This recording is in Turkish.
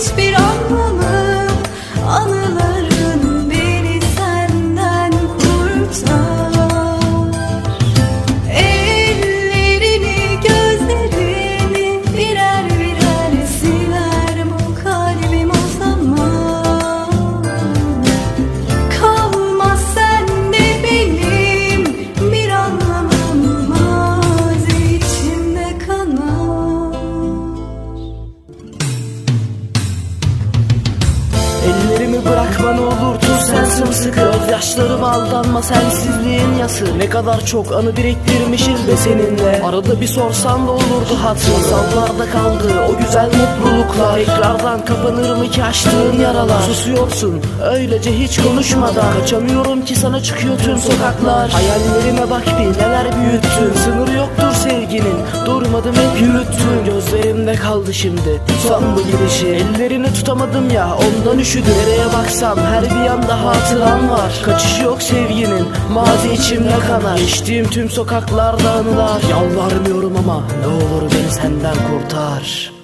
speed up. Ellerimi bırak bana olur tuz sen sımsıkı Gözyaşlarım aldanma sensizliğin yası. Ne kadar çok anı biriktirmişiz be seninle. Arada bir sorsan da olurdu hatı Masallarda kaldı o güzel mutluluklar. Tekrardan kapanır mı ki açtığın yaralar. Susuyorsun öylece hiç konuşmadan. Kaçamıyorum ki sana çıkıyor tüm sokaklar. Hayallerime bak bir neler büyüttün. Durmadım hep yürüttün Gözlerimde kaldı şimdi. Son bu gidişi. Ellerini tutamadım ya ondan üşüdüm. Nereye baksam her bir yanda hatıran var. Kaçış yok sevginin Mazi içimde kanar. Geçtiğim tüm sokaklarda anılar. Yalvarmıyorum ama ne olur beni senden kurtar